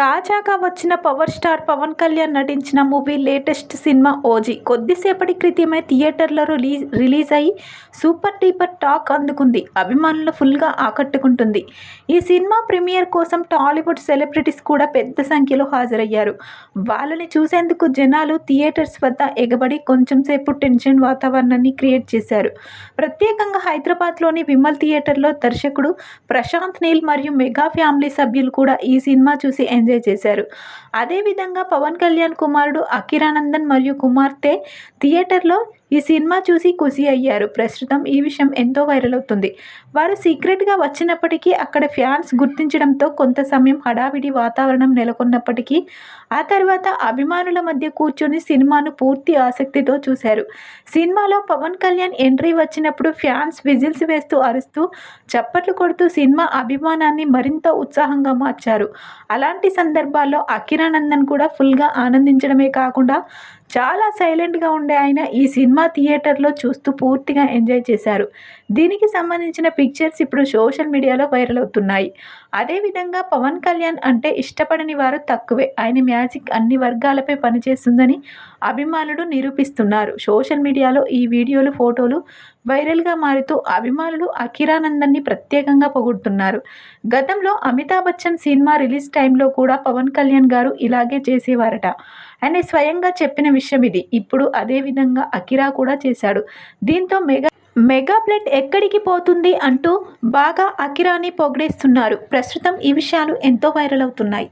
తాజాగా వచ్చిన power star Pawan Kalyan నటించిన మూవీ లేటెస్ట్ సినిమా ఓజీ. కొద్దిసేపటి క్రితమే థియేటర్లో రిలీజ్ రిలీజ్ అయ్యి సూపర్ డీపర్ టాక్ అందుకుంది. అభిమానులు ఫుల్గా ఆకట్టుకుంటుంది. ఈ సినిమా ప్రీమియర్ కోసం టాలీవుడ్ సెలబ్రిటీస్ కూడా పెద్ద సంఖ్యలో హాజరయ్యారు. వాళ్ళని చూసేందుకు జనాలు థియేటర్స్ వద్ద ఎగబడి కొంచెం సేపు టెన్షన్ వాతావరణాన్ని క్రియేట్ చేశారు. ప్రత్యేకంగా హైదరాబాద్లోని విమల్ థియేటర్లో దర్శకుడు ప్రశాంత్ నీల్ మరియు మెగా ఫ్యామిలీ సభ్యులు కూడా ఈ సినిమా చూసి ఎంజాయ్ చేశారు. అదేవిధంగా పవన్ కళ్యాణ్ కుమారుడు అఖిరానందన్ మరియు కుమార్తె థియేటర్లో ఈ సినిమా చూసి ఖుషి అయ్యారు. ప్రస్తుతం ఈ విషయం ఎంతో వైరల్ అవుతుంది. వారు సీక్రెట్గా వచ్చినప్పటికీ అక్కడ ఫ్యాన్స్ గుర్తించడంతో కొంత సమయం హడావిడి వాతావరణం నెలకొన్నప్పటికీ ఆ తర్వాత అభిమానుల మధ్య కూర్చొని సినిమాను పూర్తి ఆసక్తితో చూశారు. సినిమాలో పవన్ కళ్యాణ్ ఎంట్రీ వచ్చినప్పుడు ఫ్యాన్స్ విజిల్స్ వేస్తూ అరుస్తూ చప్పట్లు కొడుతూ సినిమా అభిమానాన్ని మరింత ఉత్సాహంగా మార్చారు. అలాంటి సందర్భాల్లో అఖిరానందన్ కూడా ఫుల్గా ఆనందించడమే కాకుండా చాలా సైలెంట్గా ఉండే ఆయన ఈ సినిమా థియేటర్లో చూస్తూ పూర్తిగా ఎంజాయ్ చేశారు. దీనికి సంబంధించిన పిక్చర్స్ ఇప్పుడు సోషల్ మీడియాలో వైరల్ అవుతున్నాయి. అదేవిధంగా పవన్ కళ్యాణ్ అంటే ఇష్టపడని వారు తక్కువే. ఆయన మ్యాజిక్ అన్ని వర్గాలపై పనిచేస్తుందని అభిమానులు నిరూపిస్తున్నారు. సోషల్ మీడియాలో ఈ వీడియోలు ఫోటోలు వైరల్గా మారుతూ అభిమానులు అఖిరానందన్ని ప్రత్యేకంగా పొగుడుతున్నారు. గతంలో అమితాబ్ బచ్చన్ సినిమా రిలీజ్ టైంలో కూడా పవన్ కళ్యాణ్ గారు ఇలాగే చేసేవారట. ఆయన స్వయంగా చెప్పిన విషయం ఇది. ఇప్పుడు అదే విధంగా అఖిరా కూడా చేశాడు. దీంతో మెగా మెగా ప్లేట్ ఎక్కడికి పోతుంది అంటూ బాగా అకిరాని పొగిడేస్తున్నారు. ప్రస్తుతం ఈ విషయాలు ఎంతో వైరల్ అవుతున్నాయి.